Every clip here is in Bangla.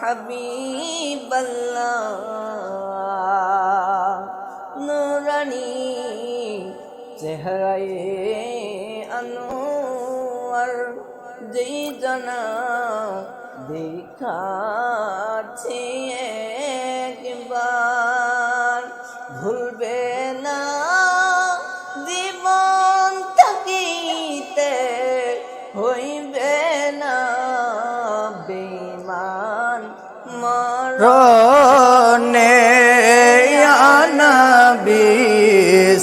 হাবিব নুরানি চেহারায় আনোয়ার যেই জানা দেখাচ্ছে একবার। ভুলবে না জীবন থাকিতে হই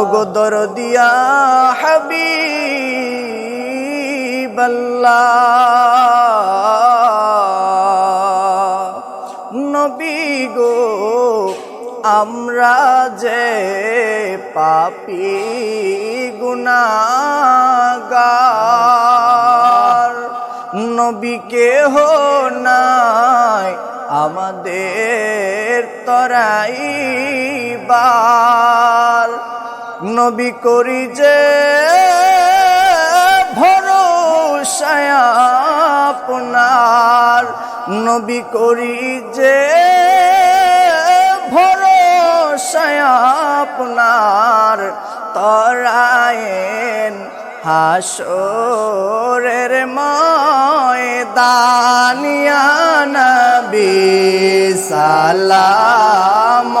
আল্লাহ ও গো দরদিয়া হাবিব আল্লাহ নবী গো, আমরা যে পাপি গুনাগার নবীকে হো নাই আমাদের তরাই তরাইবার নবী করি যে ভরসায় নবী করি যে ভরসায় তরায়েন হাসরের ময়দানিয়া নবী সালাম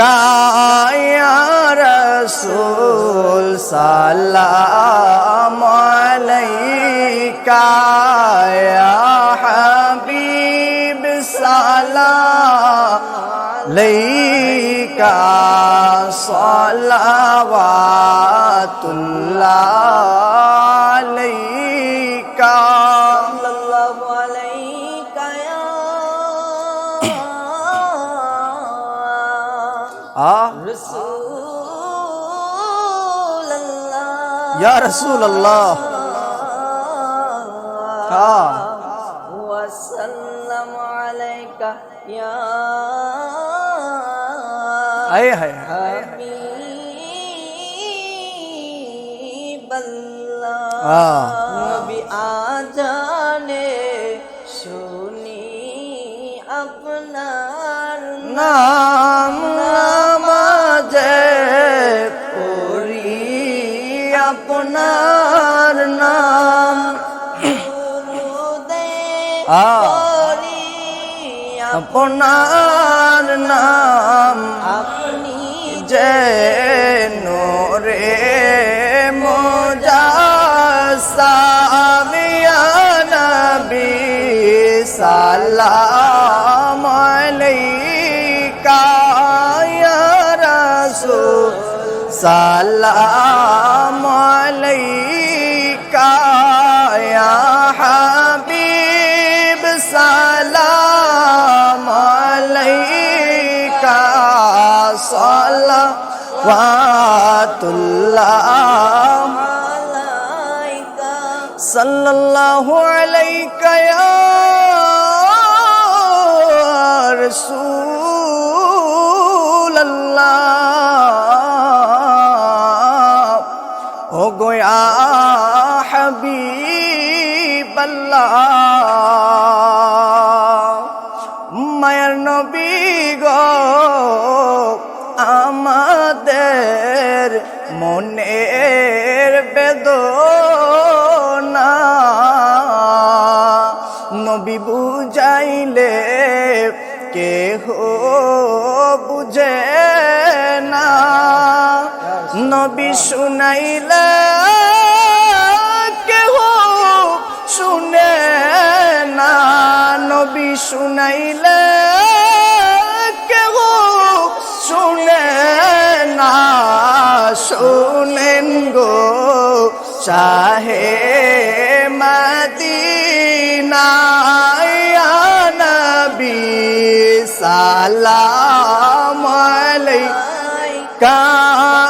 আলাইকা ইয়া রাসূল সালাম আলাইকা ইয়া হাবিব সালাম আলাইকা সালাওয়াতুল্লাহ আলাইকা সাল্লাল্লাহু ইয়া রসুল আল্লাহ ওয়াসাল্লাম আলাইকা ইয়া আয় হায়। নবী আজানে শুনি আপনার না। আপনার নাম। আপনার নাম। আপনি যে নোরে মোজাসামিয়া নবী সালাম আলাইকা ইয়া রাসূল সালাম আলাইকা ইয়া হাবিব সালাম আলাইকা সালাওয়াতুল্লাহ মালাইকা সাল্লাল্লাহু আলাইকা ইয়া রাসূল আল্লাহ গোয়া হাবিবাল্লাহ। মায়ের নবী গো আমাদের মনের বেদনা। নবী বুঝাইলে কেহ বুঝে না। নবী শুনাইলে কেহ শুনে না। নবী শুনাইলে কেহ শুনে না। শুনেন গো চাহে মদিনা নবী সালাম ইয়া